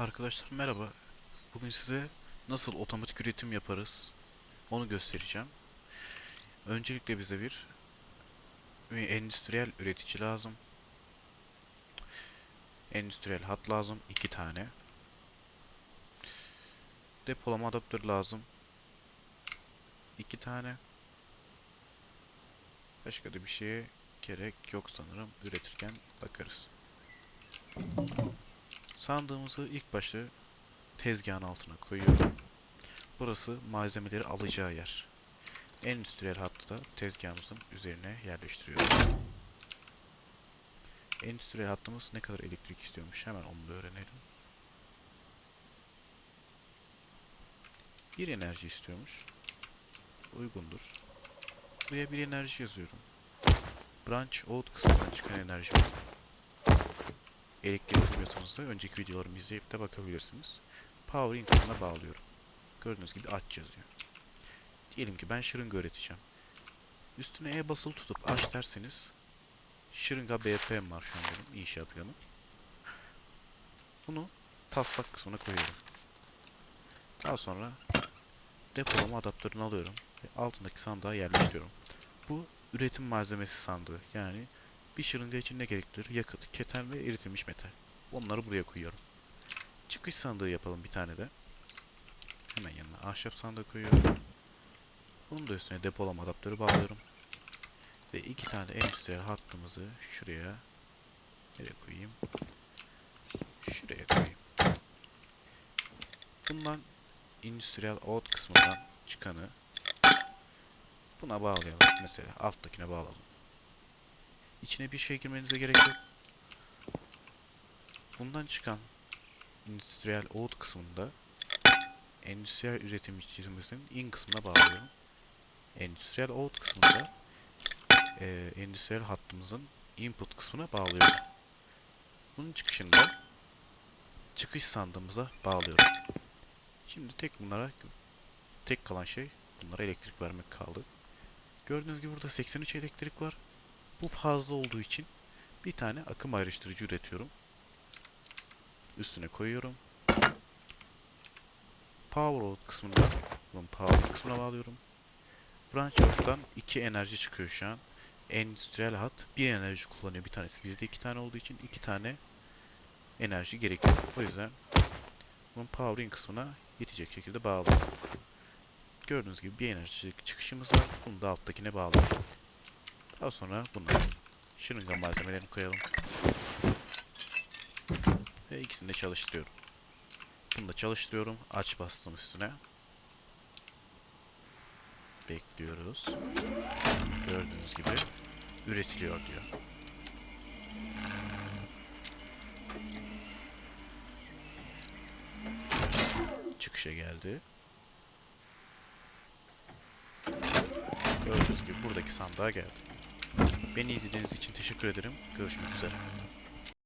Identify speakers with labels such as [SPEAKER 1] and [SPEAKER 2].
[SPEAKER 1] Arkadaşlar merhaba. Bugün size nasıl otomatik üretim yaparız onu göstereceğim. Öncelikle bize bir bir endüstriyel üretici lazım. Endüstriyel hat lazım. iki tane. Depolama adaptörü lazım. iki tane. Başka da bir şeye gerek yok sanırım. Üretirken bakarız. Sandığımızı ilk başta tezgahın altına koyuyorum. Burası malzemeleri alacağı yer. Endüstriyel hattı da tezgahımızın üzerine yerleştiriyoruz. Endüstriyel hattımız ne kadar elektrik istiyormuş hemen onu da öğrenelim. Bir enerji istiyormuş. Uygundur. Buraya bir enerji yazıyorum. Branch out kısmından çıkan enerji var elektrik istiyorsanız da önceki videolarımı izleyip de bakabilirsiniz. Power input'una bağlıyorum. Gördüğünüz gibi aç yazıyor. Diyelim ki ben şırınga öğreteceğim. Üstüne E basılı tutup aç derseniz şırınga BPM var şu an benim inşaat planım. Bunu taslak kısmına koyuyorum. Daha sonra depolama adaptörünü alıyorum ve altındaki sandığa yerleştiriyorum. Bu üretim malzemesi sandığı yani bir şırınga için ne gerektirir? Yakıt, keten ve eritilmiş metal. Onları buraya koyuyorum. Çıkış sandığı yapalım bir tane de. Hemen yanına ahşap sandığı koyuyorum. Bunun da üstüne depolama adaptörü bağlıyorum. Ve iki tane endüstriyel hattımızı şuraya nereye koyayım? Şuraya koyayım. Bundan endüstriyel out kısmından çıkanı buna bağlayalım. Mesela alttakine bağlayalım. İçine bir şey girmenize gerek yok. Bundan çıkan Industrial Out kısmında endüstriyel üretimcimizin in kısmına bağlıyorum. Endüstriyel Out kısmında e, endüstriyel hattımızın input kısmına bağlıyorum. Bunun çıkışında çıkış sandığımıza bağlıyorum. Şimdi tek bunlara tek kalan şey bunlara elektrik vermek kaldı. Gördüğünüz gibi burada 83 elektrik var. Bu fazla olduğu için bir tane akım ayrıştırıcı üretiyorum. Üstüne koyuyorum. Power out kısmında bunun power kısmına bağlıyorum. Branch out'tan iki enerji çıkıyor şu an. Endüstriyel hat bir enerji kullanıyor bir tanesi. Bizde iki tane olduğu için iki tane enerji gerekiyor. O yüzden bunun power in kısmına yetecek şekilde bağlıyorum. Gördüğünüz gibi bir enerji çıkışımız var. Bunu da alttakine bağlıyorum. Daha sonra bunları şırınga malzemelerini koyalım. Ve ikisini de çalıştırıyorum. Bunu da çalıştırıyorum. Aç bastım üstüne. Bekliyoruz. Gördüğünüz gibi üretiliyor diyor. Çıkışa geldi. Gördüğünüz gibi buradaki sandığa geldi. Beni izlediğiniz için teşekkür ederim. Görüşmek üzere.